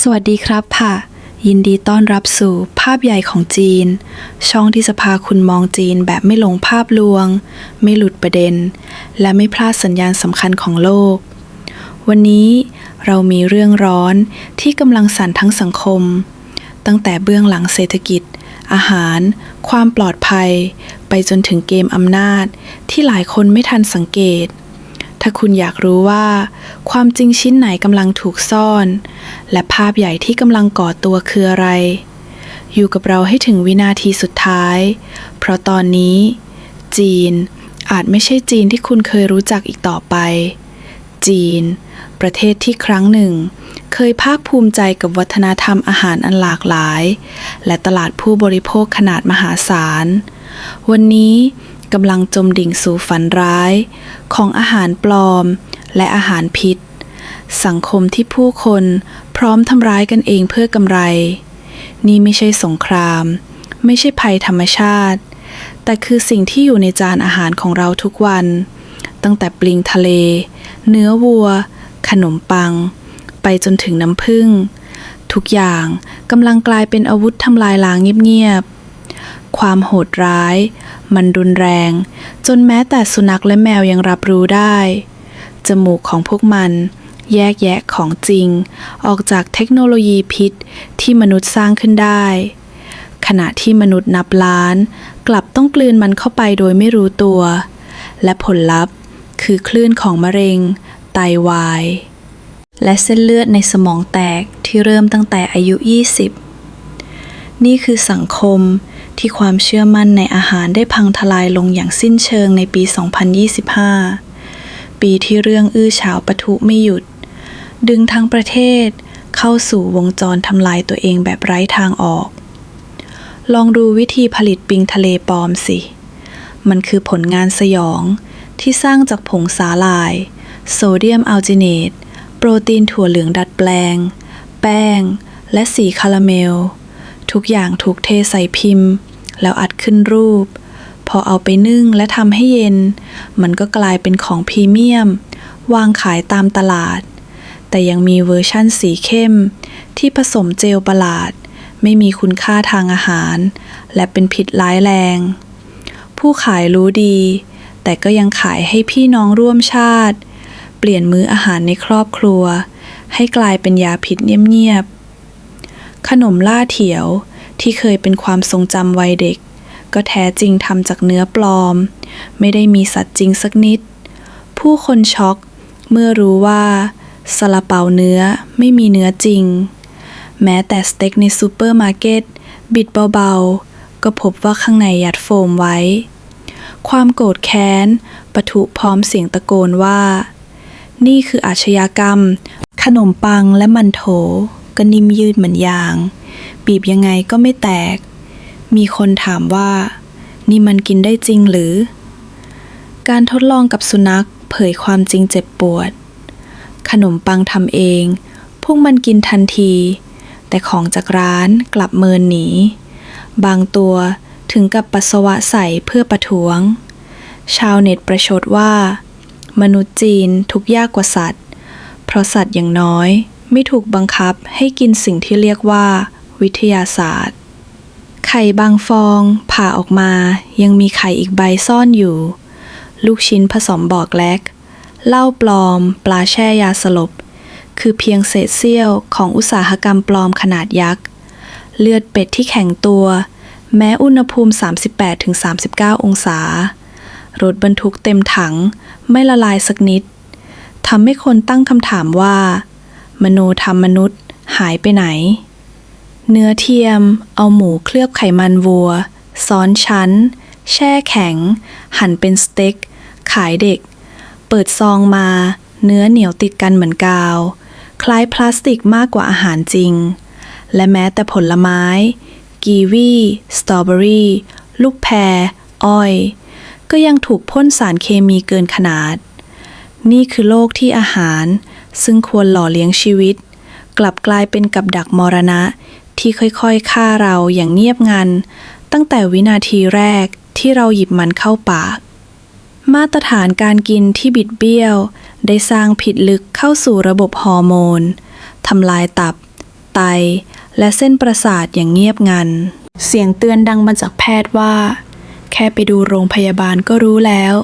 สวัสดีครับค่ะ ยินดีต้อนรับสู่ภาพใหญ่ของจีน ช่องที่จะพาคุณมองจีนแบบไม่หลงภาพลวง ไม่หลุดประเด็น และไม่พลาดสัญญาณสำคัญของโลก วันนี้เรามีเรื่องร้อนที่กำลังสั่นทั้งสังคม ตั้งแต่เบื้องหลังเศรษฐกิจ อาหาร ความปลอดภัย ไปจนถึงเกมอำนาจ ที่หลายคนไม่ทันสังเกต ถ้าคุณอยากรู้ว่า ความจริงชิ้นไหนกำลังถูกซ่อน และภาพใหญ่ที่กำลังก่อตัวคืออะไร อยู่กับเราให้ถึงวินาทีสุดท้าย เพราะตอนนี้ จีน อาจไม่ใช่จีนที่คุณเคยรู้จักอีกต่อไป จีน ประเทศที่ครั้งหนึ่ง เคยภาคภูมิใจกับวัฒนธรรมอาหารอันหลากหลาย และตลาดผู้บริโภคขนาดมหาศาล วันนี้ กำลังจมดิ่งสู่ฝันร้าย ของอาหารปลอมและอาหารพิษ สังคมที่ผู้คนพร้อมทำร้ายกันเองเพื่อกำไร นี่ไม่ใช่สงคราม ไม่ใช่ภัยธรรมชาติ แต่คือสิ่งที่อยู่ในจานอาหารของเราทุกวัน ตั้งแต่ปลิงทะเล เนื้อวัว ขนมปัง ไปจนถึงน้ำผึ้งทุกอย่างกำลังกลายเป็นอาวุธทำลายล้างเงียบๆ ความโหดร้าย มันรุนแรง จนแม้แต่สุนัขและแมวยังรับรู้ได้ จมูกของพวกมัน แยกแยะของจริง ออกจากเทคโนโลยีพิษที่มนุษย์สร้างขึ้นได้ ขณะที่มนุษย์นับล้าน กลับต้องกลืนมันเข้าไปโดยไม่รู้ตัว และผลลัพธ์คือคลื่นของมะเร็ง ไตวาย และเส้นเลือดในสมองแตกที่เริ่มตั้งแต่อายุ 20 นี่คือสังคม ที่ความเชื่อมั่นในอาหารได้พังทลายลงอย่างสิ้นเชิงในปี 2025 ปีที่เรื่องอื้อฉาวปะทุไม่หยุด ดึงทั้งประเทศเข้าสู่วงจรทำลายตัวเองแบบไร้ทางออก ลองดูวิธีผลิตปิงทะเลปลอมสิ มันคือผลงานสยองที่สร้างจากผงสาลาย โซเดียมอัลจิเนต โปรตีนถั่วเหลืองดัดแปลง แป้ง และสีคาราเมล ทุกอย่างถูกเทใส่พิมพ์ แล้วอัดขึ้นรูป พอเอาไปนึ่งและทำให้เย็น มันก็กลายเป็นของพรีเมียม วางขายตามตลาด แต่ยังมีเวอร์ชั่นสีเข้ม ที่ผสมเจลประหลาด ไม่มีคุณค่าทางอาหาร และเป็นพิษร้ายแรง ผู้ขายรู้ดี แต่ก็ยังขายให้พี่น้องร่วมชาติ เปลี่ยนมื้ออาหารในครอบครัว ให้กลายเป็นยาพิษเงียบๆขนมล่าเถียว ที่เคยเป็นความทรงจำวัยเด็ก ก็แท้จริงทำจากเนื้อปลอม ไม่ได้มีสัตว์จริงสักนิด ผู้คนช็อกเมื่อรู้ว่าซาลาเปาเนื้อไม่มีเนื้อจริง แม้แต่สเต็กในซูเปอร์มาร์เก็ตบิดเบาๆ ก็พบว่าข้างในยัดโฟมไว้ ความโกรธแค้นปะทุพร้อมเสียงตะโกนว่า นี่คืออาชญากรรม ขนมปังและมันโถก็นิ่มยืดเหมือนยาง บีบยังไงก็ไม่แตก มีคนถามว่า นี่มันกินได้จริงหรือ การทดลองกับสุนัขเผยความจริงเจ็บปวด ขนมปังทำเอง พวกมันกินทันที แต่ของจากร้านกลับเมินหนี บางตัวถึงกับปัสสาวะใส่เพื่อประท้วง ชาวเน็ตประชดว่า มนุษย์จีนทุกยากกว่าสัตว์ เพราะสัตว์อย่างน้อยไม่ถูกบังคับให้กินสิ่งที่เรียกว่า วิทยาศาสตร์ ไข่บางฟองผ่าออกมายังมีไข่อีกใบซ่อนอยู่ ลูกชิ้นผสมบอกแลกเหล้าปลอม ปลาแช่ยาสลบ คือเพียงเศษเสี้ยวของอุตสาหกรรมปลอมขนาดยักษ์ เลือดเป็ดที่แข็งตัว แม้อุณหภูมิ 38-39 องศา รถบรรทุกเต็มถังไม่ละลายสักนิดทำให้คนตั้งคำถามว่า มโนธรรมมนุษย์หายไปไหน เนื้อเทียม เอาหมูเคลือบไขมันวัว ซ้อนชั้น แช่แข็ง หั่นเป็นสเต็ก ขายเด็ก เปิดซองมา เนื้อเหนียวติดกันเหมือนกาว คล้ายพลาสติกมากกว่าอาหารจริง และแม้แต่ผลไม้ กีวี สตรอเบอรี่ ลูกแพร อ้อย ก็ยังถูกพ่นสารเคมีเกินขนาด นี่คือโลกที่อาหาร ซึ่งควรหล่อเลี้ยงชีวิต กลับกลายเป็นกับดักมรณะ ที่ค่อยๆฆ่าเราอย่างเงียบงัน ตั้งแต่วินาทีแรกที่เราหยิบมันเข้าปาก มาตรฐานการกินที่บิดเบี้ยว ได้สร้างผิดลึกเข้าสู่ระบบฮอร์โมนทำลายตับ ไต และเส้นประสาทอย่างเงียบงัน เสียงเตือนดังมาจากแพทย์ว่า แค่ไปดูโรงพยาบาลก็รู้แล้ว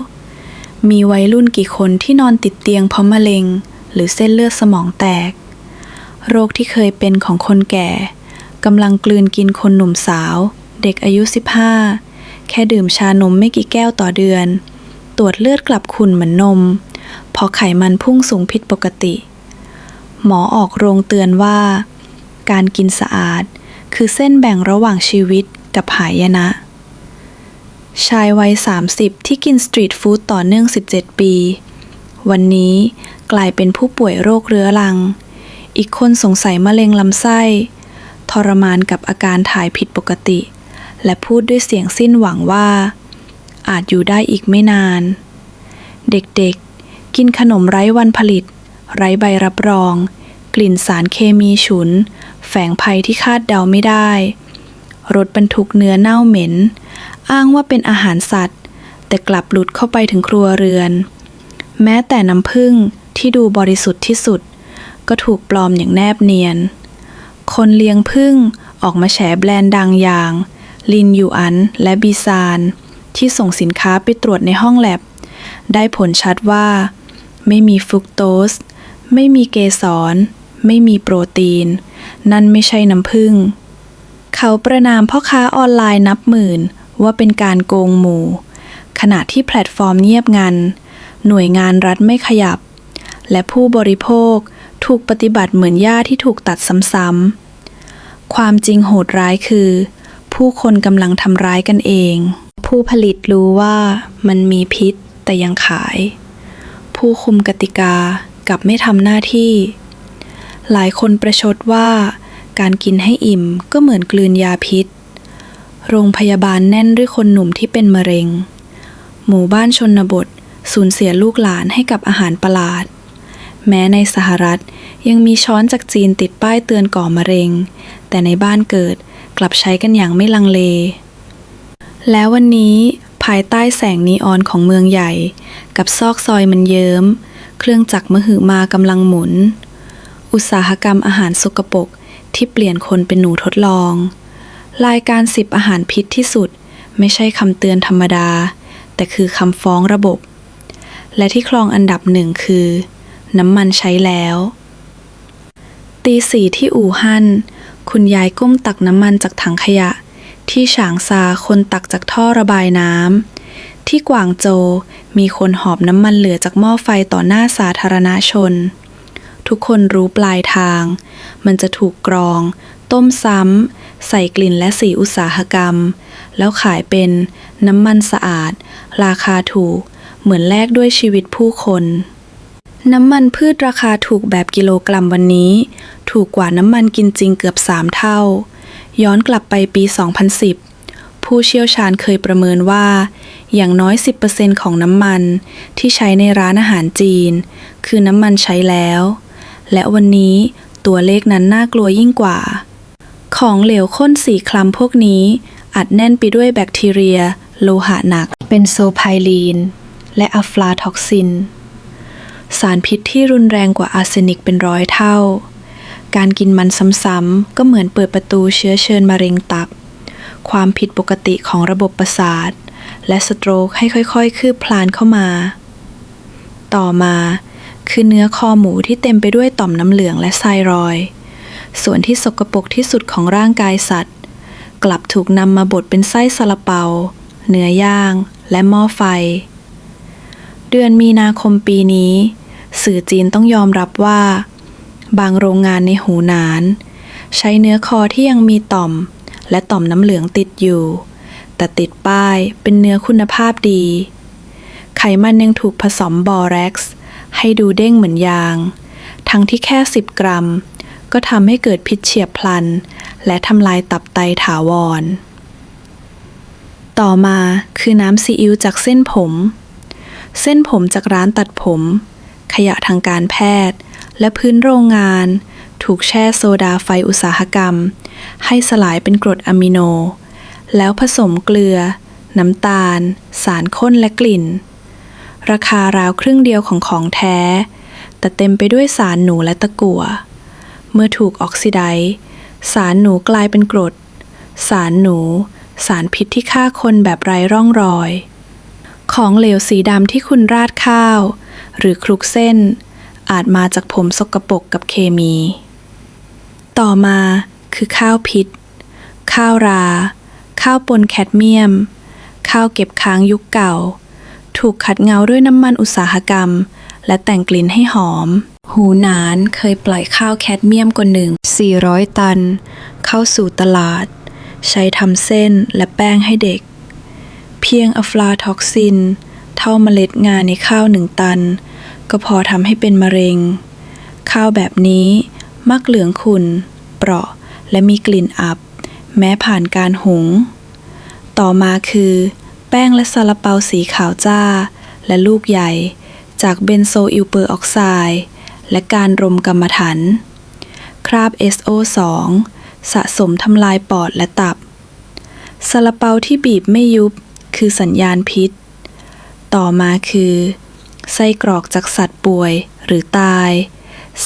มีวัยรุ่นกี่คนที่นอนติดเตียงเพราะมะเร็ง หรือเส้นเลือดสมองแตก โรคที่เคยเป็นของคนแก่ กำลังกลืนกินคนหนุ่มสาว เด็กอายุ 15 แค่ดื่มชานมไม่กี่แก้วต่อเดือน ตรวจเลือดกลับขุ่นเหมือนนม พอไขมันพุ่งสูงผิดปกติ หมอออกโรงเตือนว่า การกินสะอาด คือเส้นแบ่งระหว่างชีวิตกับหายนะ ชายวัย 30 ที่กินสตรีทฟู้ดต่อเนื่อง 17 ปี วันนี้กลายเป็นผู้ป่วยโรคเรื้อรัง อีกคนสงสัยมะเร็งลำไส้ ทรมานกับอาการถ่ายผิดปกติ และพูดด้วยเสียงสิ้นหวังว่า อาจอยู่ได้อีกไม่นาน เด็กๆ กินขนมไร้วันผลิต ไร้ใบรับรอง กลิ่นสารเคมีฉุน แฝงภัยที่คาดเดาไม่ได้ รถบรรทุกเนื้อเน่าเหม็น อ้างว่าเป็นอาหารสัตว์ แต่กลับหลุดเข้าไปถึงครัวเรือน แม้แต่น้ำผึ้งที่ดูบริสุทธิ์ที่สุด ก็ถูกปลอมอย่างแนบเนียน คนเลี้ยงผึ้งออกมาแฉแบรนด์ดังอย่าง ลินยูอัน และบีซาน ที่ส่งสินค้าไปตรวจในห้องแลบ ได้ผลชัดว่า ไม่มีฟรุกโตส ไม่มีเกสร ไม่มีโปรตีน นั่นไม่ใช่น้ำผึ้งเขาประนามพ่อค้าออนไลน์นับหมื่นว่าเป็นการโกงหมู่ ขณะที่แพลตฟอร์มเงียบงัน หน่วยงานรัฐไม่ขยับ และผู้บริโภคถูกปฏิบัติเหมือนหญ้าที่ถูกตัดซ้ำๆ ความจริงโหดร้ายคือ ผู้คนกำลังทำร้ายกันเอง ผู้ผลิตรู้ว่ามันมีพิษแต่ยังขาย ผู้คุมกติกากับไม่ทำหน้าที่ หลายคนประชดว่าการกินให้อิ่มก็เหมือนกลืนยาพิษ โรงพยาบาลแน่นด้วยคนหนุ่มที่เป็นมะเร็ง หมู่บ้านชนบทสูญเสียลูกหลานให้กับอาหารประหลาด แม้ในสหรัฐยังมีช้อนจากจีนติดป้ายเตือนก่อมะเร็ง แต่ในบ้านเกิดกลับใช้กันอย่างไม่ลังเล แล้ววันนี้ภายใต้แสงนีออนของเมืองใหญ่ กับซอกซอยมันเยิ้ม เครื่องจักรมหึมากำลังหมุน อุตสาหกรรมอาหารสกปรกที่เปลี่ยนคนเป็นหนูทดลอง รายการสิบอาหารพิษที่สุด ไม่ใช่คำเตือนธรรมดา แต่คือคำฟ้องระบบ และที่ครองอันดับหนึ่งคือ น้ำมันใช้แล้ว ตีสี่ที่อู่ฮั่น คุณยายก้มตักน้ำมันจากถังขยะ ที่ฉางซาคนตักจากท่อระบายน้ำที่กวางโจมีคนหอบน้ำมันเหลือจากหม้อไฟต่อหน้าสาธารณชน ทุกคนรู้ปลายทาง มันจะถูกกรอง ต้มซ้ำ ใส่กลิ่นและสีอุตสาหกรรม แล้วขายเป็นน้ำมันสะอาด ราคาถูก เหมือนแลกด้วยชีวิตผู้คนน้ำมันพืชราคาถูกแบบกิโลกรัมวันนี้ ถูกกว่าน้ำมันกินจริงเกือบ 3 เท่า ย้อนกลับไปปี 2010 ผู้เชี่ยวชาญเคยประเมินว่า อย่างน้อย 10%ของน้ำมันที่ใช้ในร้านอาหารจีน คือน้ำมันใช้แล้ว และวันนี้ตัวเลขนั้นน่ากลัวยิ่งกว่า ของเหลวข้นสีคล้ำพวกนี้ อัดแน่นไปด้วยแบคทีเรีย โลหะหนัก เป็นโซไพลีน และอะฟลาท็อกซิน สารพิษที่รุนแรงกว่าอาร์เซนิกเป็นร้อยเท่า การกินมันซ้ำๆก็เหมือนเปิดประตูเชื้อเชิญมะเร็งตับ ความผิดปกติของระบบประสาท และสโตรกให้ค่อยๆ คืบคลานเข้ามา ต่อมาคือเนื้อคอหมูที่เต็มไปด้วยต่อมน้ำเหลืองและไซรอย ส่วนที่สกปรกที่สุดของร่างกายสัตว์ กลับถูกนำมาบดเป็นไส้ซาลาเปา เนื้อย่างและหม้อไฟ เดือนมีนาคมปีนี้ สื่อจีนต้องยอมรับว่า บางโรงงานในหูหนาน ใช้เนื้อคอที่ยังมีต่อม และต่อมน้ำเหลืองติดอยู่ แต่ติดป้ายเป็นเนื้อคุณภาพดี ไขมันยังถูกผสมบอแร็กซ์ให้ดูเด้งเหมือนยาง ทั้งที่แค่ 10 กรัม ก็ทำให้เกิดพิษเฉียบพลัน และทำลายตับไตถาวร ต่อมาคือน้ำซีอิ๊วจากเส้นผม เส้นผมจากร้านตัดผม ขยะทางการแพทย์ และพื้นโรงงาน ถูกแช่โซดาไฟอุตสาหกรรม ให้สลายเป็นกรดอะมิโน แล้วผสมเกลือ น้ำตาล สารข้นและกลิ่น ราคาราวครึ่งเดียวของของแท้ แต่เต็มไปด้วยสารหนูและตะกั่วเมื่อถูกออกซิไดซ์สารหนูกลายเป็นกรด สารหนู สารพิษที่ฆ่าคนแบบไร้ร่องรอย ของเหลวสีดำที่คุณราดข้าว หรือคลุกเส้น อาจมาจากผมสกปรกกับเคมี ต่อมาคือข้าวพิษ ข้าวรา ข้าวปนแคดเมียม ข้าวเก็บค้างยุคเก่า ถูกขัดเงาด้วยน้ำมันอุตสาหกรรม และแต่งกลิ่นให้หอม หูหนานเคยปล่อยข้าวแคดเมียมกว่าหนึ่ง 400 ตัน เข้าสู่ตลาด ใช้ทำเส้นและแป้งให้เด็ก เพียงอะฟลาท็อกซิน เท่าเมล็ดงาในข้าวหนึ่งตัน ก็พอทำให้เป็นมะเร็ง ข้าวแบบนี้มักเหลืองขุ่นเปราะและมีกลิ่นอับ แม้ผ่านการหุง ต่อมาคือ แป้งและซาลาเปาสีขาวจ้า และลูกใหญ่ จากเบนโซอิลเปอร์ออกไซด์และการรมกรรมฐานคราบ SO2 สะสมทำลายปอดและตับซาลาเปาที่บีบไม่ยุบคือสัญญาณพิษ ต่อมาคือ ไส้กรอกจากสัตว์ป่วยหรือตาย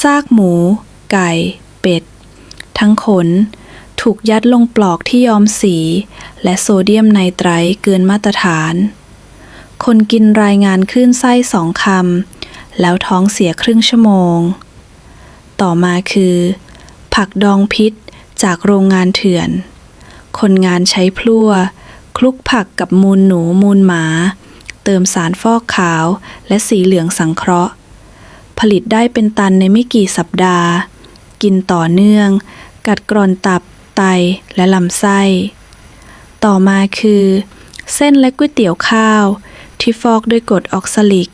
ซากหมู ไก่ เป็ด ทั้งขน ถูกยัดลงปลอกที่ย้อมสี และโซเดียมไนไตร์เกินมาตรฐาน คนกินรายงานคลื่นไส้สองคำ แล้วท้องเสียครึ่งชั่วโมง ต่อมาคือ ผักดองพิษจากโรงงานเถื่อน คนงานใช้พลั่วคลุกผักกับมูลหนูมูลหมา เติมสารฟอกขาว และสีเหลืองสังเคราะห์ ผลิตได้เป็นตันในไม่กี่สัปดาห์ กินต่อเนื่อง กัดกร่อนตับ ไตและลำไส้ ต่อมาคือ เส้นและก๋วยเตี๋ยวข้าว ที่ฟอกด้วยกรดออกซาลิก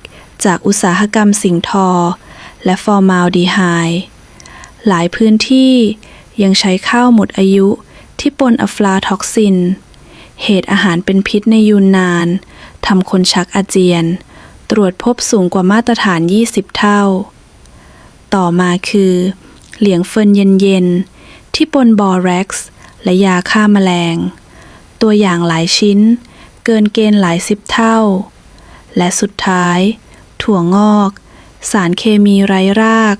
จากอุตสาหกรรมสิงทอ และฟอร์มาลดีไฮด์หลายพื้นที่ยังใช้ข้าวหมดอายุที่ปนอะฟลาท็อกซิน เหตุอาหารเป็นพิษในยูนนาน ทำคนชักอาเจียน ตรวจพบสูงกว่ามาตรฐาน 20 เท่า ต่อมาคือ เหลียงเฟินเย็นๆ ที่ปนบอแร็กซ์และยาฆ่าแมลง ตัวอย่างหลายชิ้น เกินเกณฑ์หลายสิบเท่า และสุดท้าย ถั่วงอก สารเคมีไร้ราก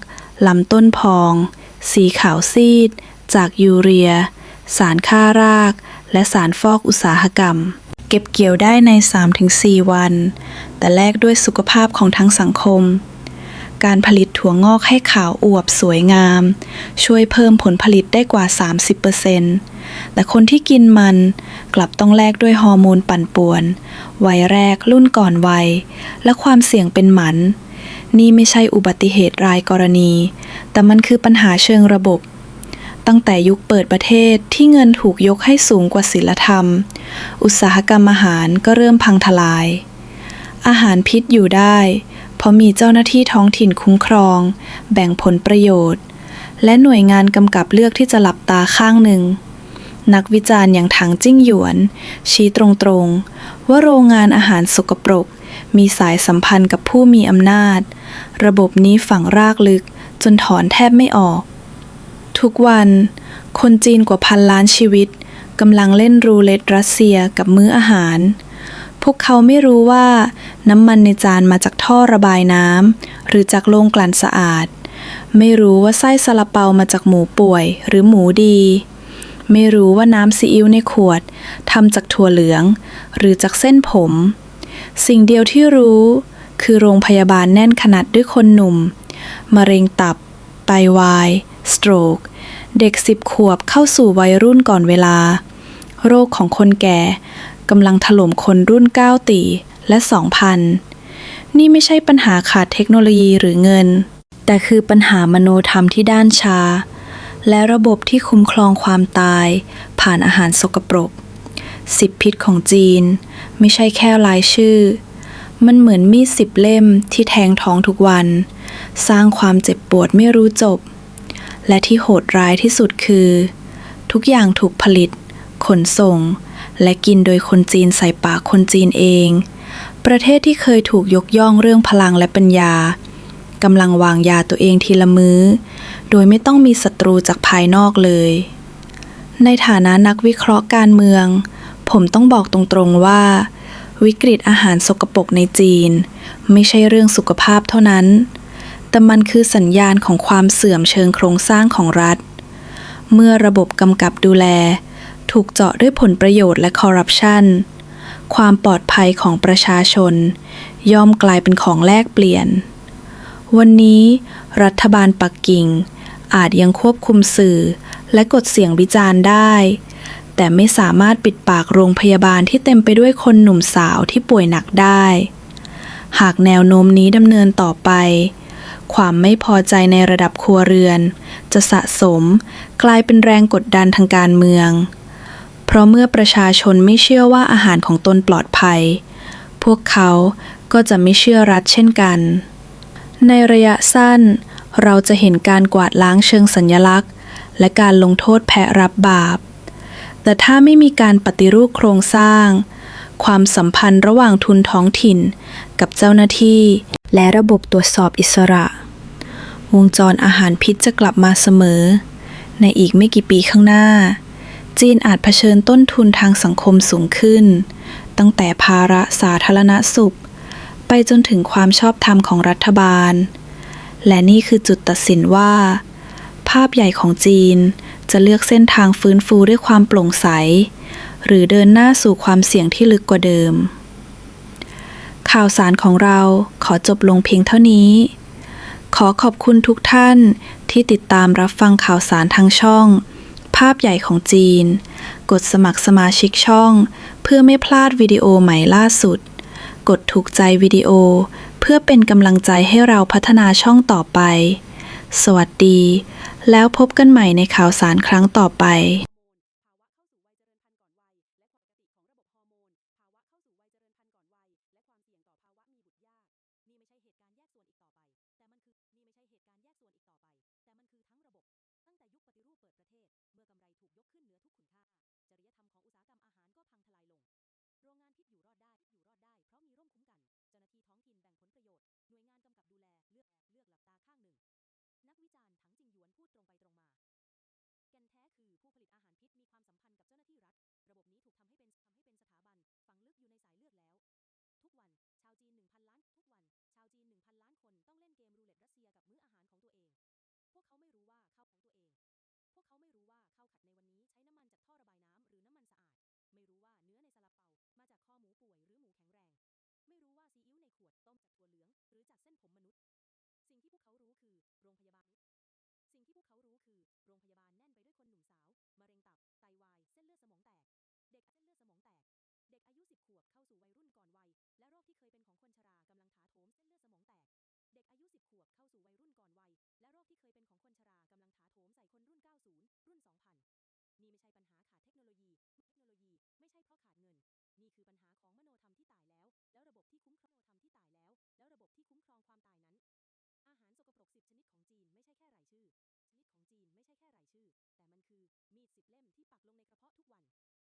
ลำต้นพอง สีขาวซีด จากยูเรีย สารฆ่าราก และสารฟอกอุตสาหกรรม ก็บเกี่ยวได้ใน 3-4 วัน แต่แลกด้วยสุขภาพของทั้งสังคม การผลิตถั่วงอกให้ขาวอวบสวยงาม ช่วยเพิ่มผลผลิตได้กว่า 30%แต่คนที่กินมันกลับต้องแลกด้วยฮอร์โมนปั่นป่วน วัยแรกรุ่นก่อนวัย และความเสี่ยงเป็นหมัน นี่ไม่ใช่อุบัติเหตุรายกรณี แต่มันคือปัญหาเชิงระบบ ตั้งแต่ยุคเปิดประเทศที่เงินถูกยกให้สูงกว่าศีลธรรม อุตสาหกรรมอาหารก็เริ่มพังทลาย อาหารพิษอยู่ได้ เพราะมีเจ้าหน้าที่ท้องถิ่นคุ้มครอง แบ่งผลประโยชน์ และหน่วยงานกำกับเลือกที่จะหลับตาข้างหนึ่ง นักวิจารณ์อย่างถังจิ้งหยวน ชี้ตรงๆ ว่าโรงงานอาหารสกปรก มีสายสัมพันธ์กับผู้มีอำนาจ ระบบนี้ฝังรากลึกจนถอนแทบไม่ออก ทุกวัน คนจีนกว่าพันล้านชีวิตกำลังเล่นรูเล็ตรัสเซียกับมื้ออาหาร พวกเขาไม่รู้ว่า น้ำมันในจานมาจากท่อระบายน้ำหรือจากโรงกลั่นสะอาด ไม่รู้ว่าไส้ซาลาเปามาจากหมูป่วยหรือหมูดี ไม่รู้ว่าน้ำซีอิ๊วในขวดทำจากถั่วเหลือง หรือจากเส้นผม สิ่งเดียวที่รู้ คือโรงพยาบาลแน่นขนาดด้วยคนหนุ่มมะเร็งตับ ไตวาย สโตรกเด็กสิบขวบเข้าสู่วัยรุ่นก่อนเวลา โรคของคนแก่กำลังถล่มคนรุ่น 9 ตีและ 2,000 นี่ไม่ใช่ปัญหาขาดเทคโนโลยีหรือเงิน แต่คือปัญหามโนธรรมที่ด้านชา และระบบที่คุ้มครองความตาย ผ่านอาหารสกปรกสิบพิษของจีน ไม่ใช่แค่รายชื่อ มันเหมือนมีดสิบเล่มที่แทงท้องทุกวัน สร้างความเจ็บปวดไม่รู้จบ และที่โหดร้ายที่สุดคือ ทุกอย่างถูกผลิต ขนส่ง และกินโดยคนจีนใส่ปากคนจีนเอง ประเทศที่เคยถูกยกย่องเรื่องพลังและปัญญากำลังวางยาตัวเองทีละมือ้อ โดยไม่ต้องมีศัตรูจากภายนอกเลย ในฐานะนักวิเคราะห์การเมือง ผมต้องบอกตรงๆว่า วิกฤตอาหารสกปรกในจีน ไม่ใช่เรื่องสุขภาพเท่านั้น แต่มันคือสัญญาณของความเสื่อมเชิงโครงสร้างของรัฐ เมื่อระบบกำกับดูแล ถูกเจาะด้วยผลประโยชน์และคอร์รัปชันความปลอดภัยของประชาชน ย่อมกลายเป็นของแลกเปลี่ยน วันนี้ รัฐบาลปักกิ่ง อาจยังควบคุมสื่อ และกดเสียงวิจารณ์ได้ แต่ไม่สามารถปิดปากโรงพยาบาลที่เต็มไปด้วยคนหนุ่มสาวที่ป่วยหนักได้ หากแนวโน้มนี้ดำเนินต่อไป ความไม่พอใจในระดับครัวเรือน จะสะสม กลายเป็นแรงกดดันทางการเมือง เพราะเมื่อประชาชนไม่เชื่อว่าอาหารของตนปลอดภัย พวกเขาก็จะไม่เชื่อรัฐเช่นกัน ในระยะสั้น เราจะเห็นการกวาดล้างเชิงสัญลักษณ์ และการลงโทษแพะรับบาป แต่ถ้าไม่มีการปฏิรูปโครงสร้าง ความสัมพันธ์ระหว่างทุนท้องถิ่นกับเจ้าหน้าที่ และระบบตรวจสอบอิสระ วงจรอาหารพิษจะกลับมาเสมอ ในอีกไม่กี่ปีข้างหน้า จีนอาจเผชิญต้นทุนทางสังคมสูงขึ้น ตั้งแต่ภาระสาธารณสุข ไปจนถึงความชอบธรรมของรัฐบาล และนี่คือจุดตัดสินว่า ภาพใหญ่ของจีนจะเลือกเส้นทางฟื้นฟูด้วยความโปร่งใส หรือเดินหน้าสู่ความเสี่ยงที่ลึกกว่าเดิม ข่าวสารของเราขอจบลงเพียงเท่านี้ ขอขอบคุณทุกท่านที่ติดตามรับฟังข่าวสารทางช่อง ภาพใหญ่ของจีน กดสมัครสมาชิกช่อง เพื่อไม่พลาดวิดีโอใหม่ล่าสุด กดถูกใจวิดีโอ เพื่อเป็นกำลังใจให้เราพัฒนาช่องต่อไป สวัสดี แล้วพบกันใหม่ในข่าวสารครั้งต่อไป นี่ไม่ใช่เหตุการณ์แยกส่วนอีกต่อไป แต่มันคือ นี่ไม่ใช่เหตุการณ์แยกส่วนอีกต่อไป แต่มันคือทั้งระบบ ตั้งแต่ยุคปฏิรูปเปิดประเทศ เมื่อกำไรถูกยกขึ้นเหนือทุกคุณค่า จริยธรรมของอุตสาหกรรมอาหารก็พังทลายลง โรงงานพิษอยู่รอดได้อยู่รอดได้ เพราะมีร่มคุ้มกัน เจ้าหน้าที่ท้องถิ่นแบ่งผลประโยชน์ หน่วยงานกำกับดูแล เลือก เลือกหลับตาข้างหนึ่ง นักวิจารณ์ถังจริงหยวนพูดตรงไปตรงมา แก่นแท้คือผู้ผลิตอาหารพิษมีความสัมพันธ์กับเจ้าหน้าที่รัฐ ระบบนี้ถูกทำให้เป็นทำให้เป็นสถาบัน ฝังลึกอยู่ในสายเลือดแล้ว ทุกวัน ชาวจีน 1,000 ล้าน ทุกวัน ชาวจีน 1,000 ล้าน คนต้องเล่นเกมรูเล็ตรัสเซียกับมื้ออาหารของตัวเอง พวกเขาไม่รู้ว่าข้าวของตัวเอง พวกเขาไม่รู้ว่าข้าวขัดในวันนี้ใช้น้ำมันจากท่อระบายน้ำหรือน้ำมันสะอาด ไม่รู้ว่าเนื้อในซาลาเปามาจากคอหมูป่วยหรือหมูแข็งแรง ไม่รู้ว่าซีอิ๊วในขวดต้มจากถั่วเหลือง หรือจากเส้นผมมนุษย์ สิ่งที่พวกเขารู้คือโรงพยาบาลสิ่งที่พวกเขารู้คือโรงพยาบาลแน่นไปด้วยคนหนุ่มสาวมะเร็งตับไตวาย เส้นเลือดสมองแตก เด็กเส้นเลือดสมองแตก เด็กอายุ 10 ขวบเข้าสู่วัยรุ่นก่อนวัย และโรคที่เคยเป็นของคนชรากำลังถาโถมเส้นเลือดสมองแตก เด็กอายุ 10 ขวบเข้าสู่วัยรุ่นก่อนวัย และโรคที่เคยเป็นของคนชรากำลังถาโถมใส่คนรุ่น 90 รุ่น 2000 นี่ไม่ใช่ปัญหาขาดเทคโนโลยี เทคโนโลยีไม่ใช่เพราะขาดเงิน นี่คือปัญหาของมโนธรรมที่ตายแล้ว แล้วระบบที่คุ้มครองมโนธรรมที่ตายแล้ว แล้วระบบที่คุ้มครองความตายนั้น อาหารสกปรกสิบชนิดของจีนไม่ใช่แค่รายชื่อ ชนิดของจีนไม่ใช่แค่รายชื่อ แต่มันคือมีดสิบเล่มที่ปักลงในกระเพาะทุกวัน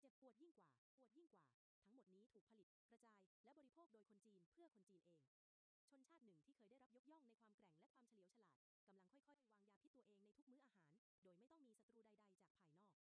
เจ็บปวดยิ่งกว่า ปวดยิ่งกว่า ทั้งหมดนี้ถูกผลิต กระจาย และบริโภคโดยคนจีนเพื่อคนจีนเอง ชนชาติหนึ่งที่เคยได้รับยกย่องในความแกร่งและความเฉลียวฉลาดกำลังค่อยๆ วางยาพิษ